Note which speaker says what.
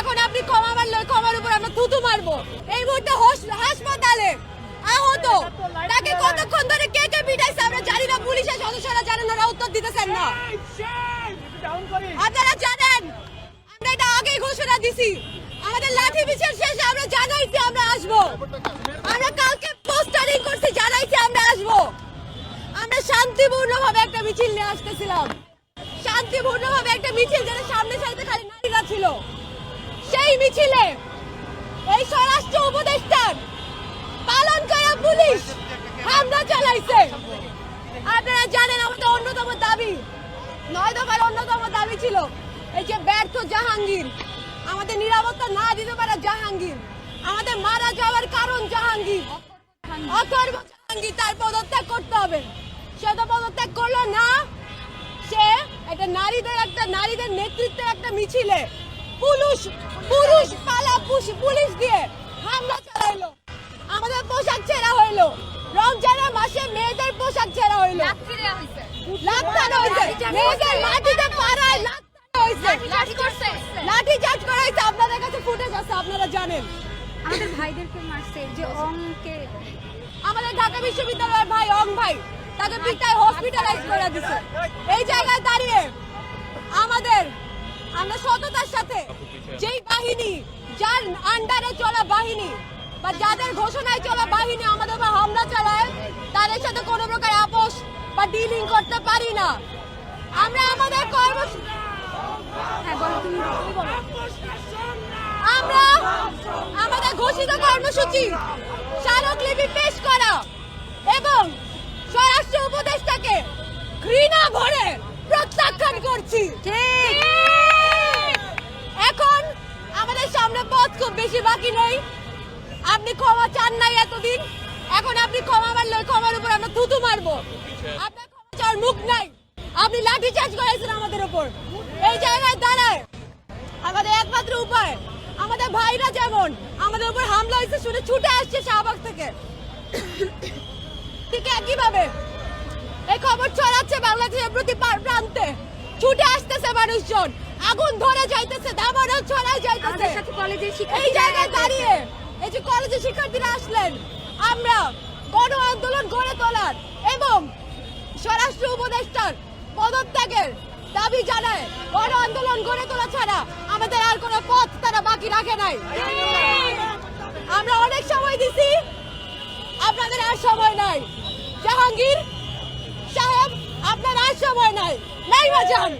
Speaker 1: এখন আপনি ক্ষমা মারলে ক্ষমার উপর আমরা থুতু মারবো। এই মুহূর্তে হাসপাতালে আহত। তাকে কতক্ষণ ধরে কে কে পিটাইছে আমরা জানি না। পুলিশের সদস্যরা জানেন ওরা উত্তর দিতেছেন না। আপনারা জানেন, আমরা এটা আগেই ঘোষণা দিছি। আমাদের লাঠি মিছিল শেষে আমরা জানাইছি আমরা আসব। আমরা কালকে পোস্টারিং করছি, জানাইছি আমরা আসব। আমরা শান্তিপূর্ণভাবে একটা মিছিল নিয়ে আসতেছিলাম। শান্তিপূর্ণভাবে একটা মিছিল যেটা সামনে সারিতে খালি নারীরা ছিল। সেই মিছিলে এই স্বরাষ্ট্র উপদেষ্টার পালন করা পুলিশ হামলা চালাইছে। আপনারা জানেন আমাদের অন্যতম দাবি, নয় দফার অন্যতম দাবি ছিল এই যে ব্যর্থ জাহাঙ্গীর। আমাদের নিরাপত্তা না দিতে পারা জাহাঙ্গীর। আমাদের মারা যাওয়ার কারণ জাহাঙ্গীর। অথর্ব জাহাঙ্গীর তার পদত্যাগ করতে হবে। সে তো পদত্যাগ করল না। সে একটা নারীদের একটা নারীদের নেতৃত্বের একটা মিছিলে পুরুষ পুরুষ পালা পুলিশ দিয়ে হামলা চালাইলো। আমাদের পোশাক ছেঁড়া হইল। রমজানের মাসে মেয়েদের পোশাক ছেঁড়া হইল। লাত্তানো হইছে। মেয়েদের মাটিতে পাড়ায় লাঠি চার্জ করা হয়েছে আপনাদের কাছে ফুটেজ আছে আপনারা জানেন।
Speaker 2: আমাদের ভাইদেরকে মারছে যে অঙ্কে
Speaker 1: আমাদের ঢাকা বিশ্ববিদ্যালয়ের ভাই অং ভাই তাকে পিটায় হসপিটালাইজ করে দিছে। এই জায়গায় দাঁড়িয়ে আমাদের আমরা সততার যেই বাহিনী যার আন্ডারে চলা বাহিনী বা যাদের ঘোষণায় চলা বাহিনী আমাদের উপর হামলা চালায়, তাদের সাথে কোনো প্রকার আপোষ বা ডিলিং করতে পারি না। আমরা আমাদের কর্ম
Speaker 2: হ্যাঁ
Speaker 1: আমরা আমাদের ঘোষিত কর্মসূচি স্মারকলিপি পেশ করা এবং স্বরাষ্ট্র উপদেষ্টাকে ঘৃণা ভরে বেশি বাকি নেই আপনি ক্ষমা চান নাই এতদিন। এখন আপনি ক্ষমা মারলে ক্ষমার উপর আমরা থুতু মারবো। আপনার ক্ষমা চাওয়ার মুখ নাই। আপনি লাঠি চার্জ করেছেন আমাদের উপর। এই জায়গায় দাঁড়ায়। আমাদের একমাত্র উপায়। আমাদের ভাইরা যেমন, আমাদের উপর হামলা হয়েছে শুনে ছুটে আসছে শাহবাগ থেকে। ঠিক একইভাবে এই খবর ছড়াচ্ছে বাংলাদেশের প্রতি প্রান্তে। ছুটে আসতেছে মানুষজন। আগুন ধরে যাইতেছে, দাবানল ছড়ায় যাইতেছে
Speaker 2: আমাদের সাথে কলেজের
Speaker 1: এই জায়গায় দাঁড়িয়ে এই যে কলেজের শিক্ষার্থীরা আসলেন আমরা গণ আন্দোলন গড়ে তোলার এবং স্বরাষ্ট্র উপদেষ্টার পদত্যাগের দাবি জানায় গণ আন্দোলন গড়ে তোলা ছাড়া আমাদের আর কোনো পথ তারা বাকি রাখে নাই। আমরা অনেক সময় দিছি আপনাদের আর সময় নাই। জাহাঙ্গীর সাহেব আপনার আর সময় নাই। নাই বাজান